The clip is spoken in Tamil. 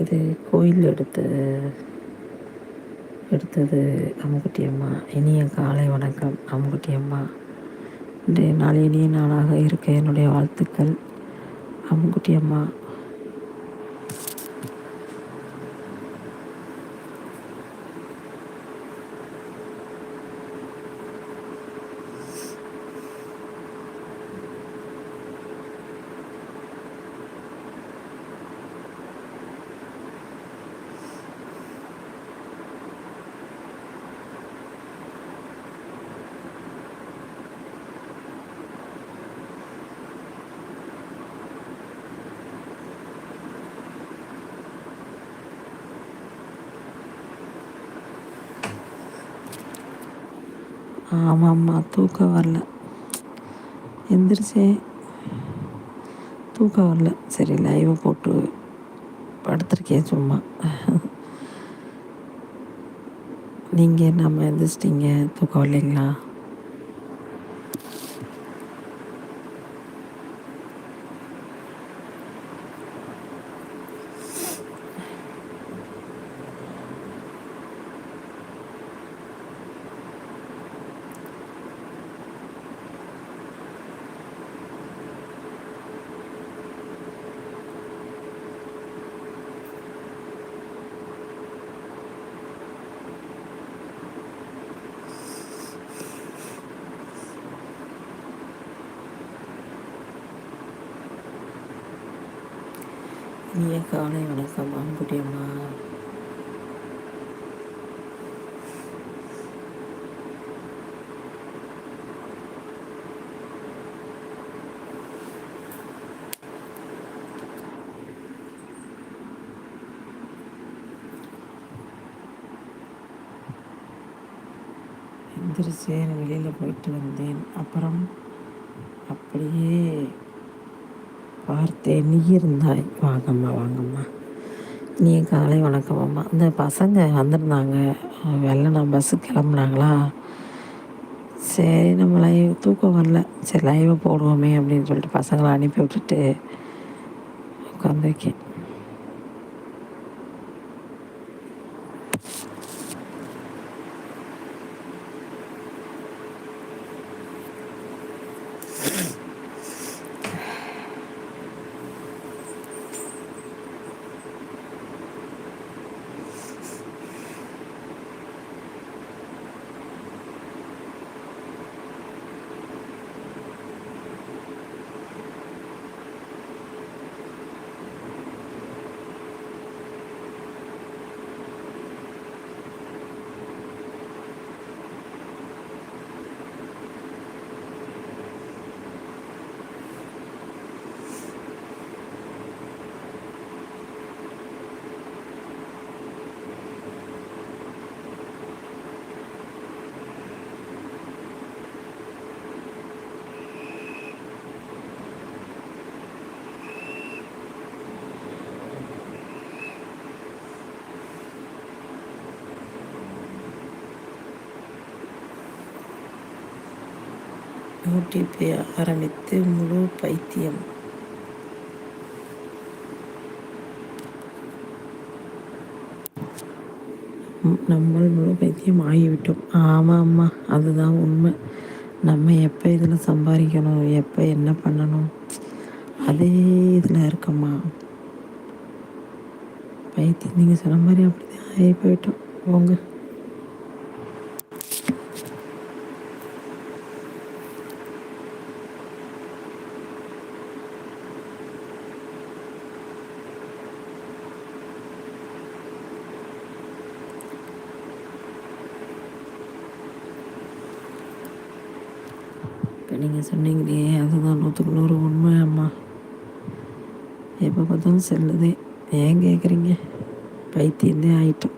இது கோயில் எடுத்து எடுத்தது அம்முக்குட்டி அம்மா. இனிய காலை வணக்கம் அம்முக்குட்டி அம்மா. இன்றைய நாள் இனிய நாளாக இருக்க என்னுடைய வாழ்த்துக்கள் அம்முக்குட்டி அம்மா. ஆமாம் ஆமாம் தூக்கம் வரல. எந்திரிச்சேன் தூக்கம் வரல. சரி லைவை போட்டு படுத்துருக்கேன் சும்மா. நீங்கள் நம்ம எந்திரிச்சிட்டிங்க தூக்கம் வரலைங்களா? இனிய காலை வணக்கம் அம்புட்டி அம்மா. எந்திரிச்சேன் வெளியில் போயிட்டு வந்தேன். அப்புறம் அப்படியே பார்த்தேன் நீ இருந்தாய் வாங்கம்மா வாங்கம்மா. நீ காலை வணக்கம் அம்மா இந்த பசங்க வந்திருந்தாங்க. வெள்ளனா பஸ்ஸு கிளம்புனாங்களா? சரி நம்ம லைவ் தூக்கம் வரல. சரி லைவை போடுவோமே அப்படின்னு சொல்லிட்டு பசங்களை அனுப்பி விட்டுட்டு உட்காந்துருக்கேன் யூடியூப்பை ஆரம்பித்து முழு பைத்தியம். நம்ம முழு பைத்தியம் ஆகிவிட்டோம். ஆமாம் அம்மா அதுதான் உண்மை. நம்ம எப்போ இதில் சம்பாதிக்கணும்? எப்போ என்ன பண்ணணும்? அதே இதில் இருக்கம்மா. பைத்தியம் நீங்கள் சொன்ன மாதிரி அப்படி தான் ஆகி போயிட்டோம். போங்க. நீங்கள் சொன்னீங்களே அதுதான் நூற்றுக்கு நூறு உண்மை அம்மா. எப்போ பார்த்தாலும் செல்லுதே. ஏன் கேட்குறீங்க பைத்தியந்தே ஆயிட்டோம்.